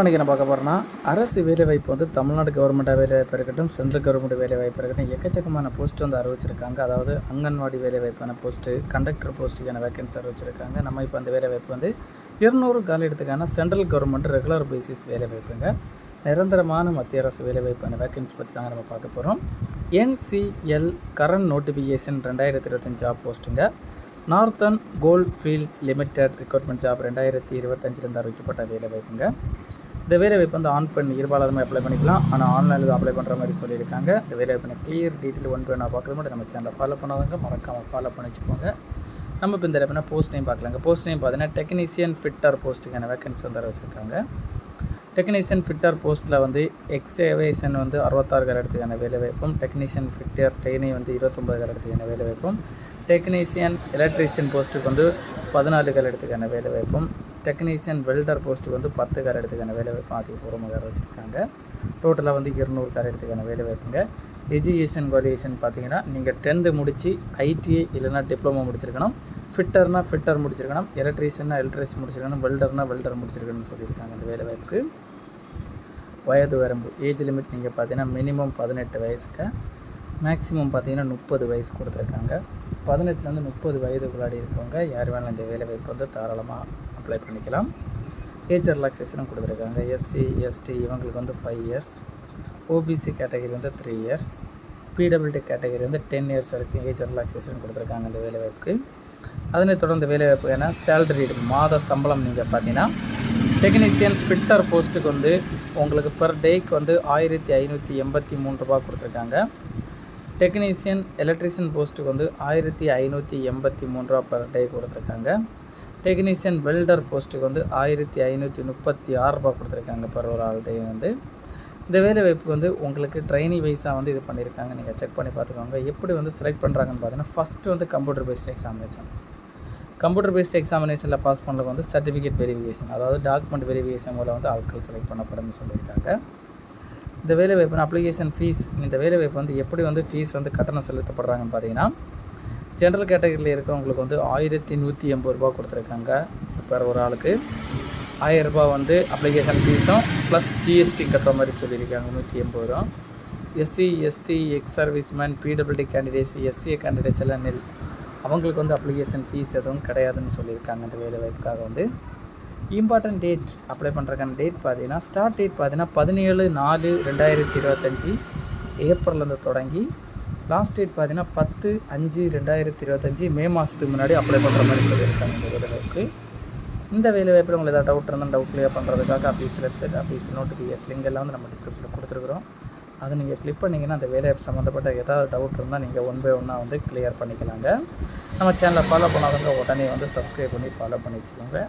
இன்றைக்கி நம்ம பார்க்க போகிறேன்னா அரசு வேலைவாய்ப்பு வந்து தமிழ்நாடு கவர்மெண்ட்டாக வேலைவாய்ப்பு இருக்கட்டும் சென்ட்ரல் கவர்மெண்ட் வேலைவாய்ப்பு இருக்கட்டும் எக்கச்சக்கமான போஸ்ட் வந்து அறிவிச்சிருக்காங்க. அதாவது அங்கன்வாடி வேலைவாய்ப்பான போஸ்ட்டு கண்டக்டர் போஸ்ட்டுக்கான வேகன்சி அறிவிச்சிருக்காங்க. நம்ம இப்போ அந்த வேலைவாய்ப்பு வந்து இருநூறு காலிடத்துக்கான சென்ட்ரல் கவர்மெண்ட் ரெகுலர் பேசிஸ் வேலைவாய்ப்புங்க. நிரந்தரமான மத்திய அரசு வேலைவாய்ப்பான வேகன்சி பற்றி தாங்க நம்ம பார்க்க போகிறோம் என்சிஎல் கரண்ட் நோட்டிஃபிகேஷன் ரெண்டாயிரத்தி இருபத்தஞ்சு job போஸ்ட்டுங்க Northern Coal Field Limited recruitment job ரெண்டாயிரத்தி இருபத்தஞ்சிலிருந்து அறிவிக்கப்பட்ட வேலைவாய்ப்புங்க. இந்த வேலைவாய்ப்பு வந்து ஆன் பண்ணி இருபாலருமே அப்ளை பண்ணிக்கலாம். ஆனால் ஆன்லைனில் அப்ளை பண்ணுற மாதிரி சொல்லியிருக்காங்க. இந்த வேலைவாய்ப்பு கிளியர் டீட்டெயில் ஒன் பை நான் பார்க்குறது மட்டும் நம்ம சேனலை ஃபாலோ பண்ணாதவங்க மறக்காமல் ஃபாலோ பண்ணி வச்சுக்கோங்க நம்ம இப்போ இந்த எப்படின்னா போஸ்ட் நேம் பார்க்கலாங்க. போஸ்ட் நேம் பார்த்தீங்கன்னா டெக்னீஷியன் ஃபிட்டர் போஸ்ட்டுக்கான வேகன்சி வந்து வச்சுருக்காங்க. டெக்னீஷியன் ஃபிட்டர் போஸ்ட்டில் வந்து எக்ஸேவேஷன் வந்து அறுபத்தாறு காலத்துக்கான வேலைவாய்ப்பும் டெக்னீஷியன் ஃபிட்டர் ட்ரெயினி வந்து இருபத்தொம்பது காலத்துக்கான வேலைவாய்ப்பும் டெக்னீஷியன் எலக்ட்ரீஷியன் போஸ்ட்டுக்கு வந்து பதினாலு வேலை வேலைவாய்ப்பும் டெக்னீஷியன் வெல்டர் போஸ்ட்டுக்கு வந்து பத்து கால் எடுத்துக்கான வேலைவாய்ப்பும் அதிகபூர்வமாக வச்சுருக்காங்க. டோட்டலாக வந்து இருநூறு கால் எடுத்துக்கான வேலைவாய்ப்புங்க எஜுகேஷன் குவாலிஃபிகேஷன் பார்த்தீங்கன்னா நீங்கள் டென்த்து முடித்து ஐடிஐ இல்லைனா டிப்ளமோ முடிச்சிருக்கணும். ஃபிட்டர்னா ஃபிட்டர் முடிச்சிருக்கணும். எலக்ட்ரீஷியன்னா எலக்ட்ரிஷன் முடிச்சிருக்கணும். வெல்டர்னா வெல்டர் முடிச்சிருக்கணும்னு சொல்லியிருக்காங்க இந்த வேலைவாய்ப்புக்கு வயது வரம்பு ஏஜ் லிமிட் நீங்கள் பார்த்தீங்கன்னா மினிமம் பதினெட்டு வயசுக்கு மேக்ஸிமம் பார்த்தீங்கன்னா முப்பது வயசு கொடுத்துருக்காங்க. பதினெட்டுலேருந்து முப்பது வயதுக்குள்ளாடி இருக்கவங்க யார் வேணாலும் இந்த வேலைவாய்ப்பு வந்து தாராளமாக அப்ளை பண்ணிக்கலாம். ஏஜ் ரிலாக்ஸேஷனும் கொடுத்துருக்காங்க. எஸ்சி எஸ்டி இவங்களுக்கு வந்து ஃபைவ் இயர்ஸ் ஓபிசி கேட்டகரி வந்து த்ரீ இயர்ஸ் பிடபிள்டி கேட்டகரி வந்து டென் இயர்ஸ் வரைக்கும் ஏஜ் ரிலாக்ஸேஷன் கொடுத்துருக்காங்க இந்த வேலைவாய்ப்புக்கு. அதனைத் தொடர்ந்து வேலைவாய்ப்பு ஏன்னா சேலரி மாத சம்பளம் நீங்கள் பார்த்தீங்கன்னா டெக்னீஷியன் ஃபிட்டர் போஸ்ட்டுக்கு வந்து உங்களுக்கு பெர் டேக்கு வந்து ஆயிரத்தி ஐநூற்றி எண்பத்தி மூணு ரூபா கொடுத்துருக்காங்க. டெக்னீஷியன் எலக்ட்ரிஷியன் போஸ்ட்டுக்கு வந்து ஆயிரத்தி ஐநூற்றி எண்பத்தி மூணு ரூபா பர் டே கொடுத்துருக்காங்க. டெக்னீஷியன் வெல்டர் போஸ்ட்டுக்கு வந்து ஆயிரத்தி ஐநூற்றி முப்பத்தி ஆறு ரூபா கொடுத்துருக்காங்க பர் ஒரு ஆள் டே வந்து. இந்த வேலை வாய்ப்புக்கு வந்து உங்களுக்கு ட்ரைனிங் வைஸாக வந்து இது பண்ணியிருக்காங்க நீங்கள் செக் பண்ணி பார்த்துக்கோங்க. எப்படி வந்து செலக்ட் பண்ணுறாங்கன்னு பார்த்தீங்கன்னா ஃபஸ்ட்டு வந்து computer based examination computer based எக்ஸாமினேஷனில் pass பண்ணுறது வந்து சர்டிஃபிகேட் வெரிஃபிகேஷன் அதாவது டாக்குமெண்ட் வெரிஃபிகேஷன் மூலம் வந்து ஆட்கள் செலக்ட் பண்ணப்படும்னு சொல்லியிருக்காங்க. இந்த வேலைவாய்ப்பு அப்ளிகேஷன் ஃபீஸ் இந்த வேலைவாய்ப்பு வந்து எப்படி வந்து ஃபீஸ் வந்து கட்டணம் செலுத்தப்படுறாங்கன்னு பார்த்தீங்கன்னா ஜென்ரல் கேட்டகரியில் இருக்கிறவங்களுக்கு வந்து ஆயிரத்தி நூற்றி எண்பது ரூபா கொடுத்துருக்காங்க. இப்போ ஒரு ஆளுக்கு. ஆயிரம் வந்து அப்ளிகேஷன் ஃபீஸும் ப்ளஸ் ஜிஎஸ்டி கட்டுற மாதிரி சொல்லியிருக்காங்க நூற்றி எண்பது ரூபா. SC ST ex serviceman PWD candidates SCA candidates எல்லாம் நெல் அவங்களுக்கு வந்து அப்ளிகேஷன் ஃபீஸ் எதுவும் கிடையாதுன்னு சொல்லியிருக்காங்க அந்த வேலை வாய்ப்புக்காக வந்து. இம்பார்ட்டன்ட் டேட் அப்ளை பண்ணுறக்கான டேட் பார்த்தீங்கன்னா ஸ்டார்ட் டேட் பார்த்தீங்கன்னா பதினேழு நாலு ரெண்டாயிரத்தி இருபத்தஞ்சி ஏப்ரல்லேருந்து தொடங்கி லாஸ்ட் டேட் பார்த்தீங்கன்னா பத்து அஞ்சு ரெண்டாயிரத்தி இருபத்தஞ்சி மே மாதத்துக்கு முன்னாடி அப்ளை பண்ணுற மாதிரி சொல்லியிருக்காங்க இந்த வேலைவாய்ப்புக்கு இந்த வேலைவாய்ப்பில் உங்களுக்கு ஏதாவது டவுட் இருந்தால் டவுட் கிளியர் பண்ணுறதுக்காக office website office notification link எல்லாம் வந்து நம்ம டிஸ்கிரிப்ஷனில் கொடுத்துருக்குறோம். அதை நீங்கள் கிளிக் பண்ணிங்கன்னா அந்த வேலைவாய்ப்பு சம்மந்தப்பட்ட ஏதாவது டவுட் இருந்தால் நீங்கள் ஒன் பை ஒன்னாக வந்து கிளியர் பண்ணிக்கலாங்க. நம்ம சேனலை ஃபாலோ பண்ணாதவங்க உடனே வந்து சப்ஸ்கிரைப் பண்ணி ஃபாலோ பண்ணி வச்சுக்கோங்க.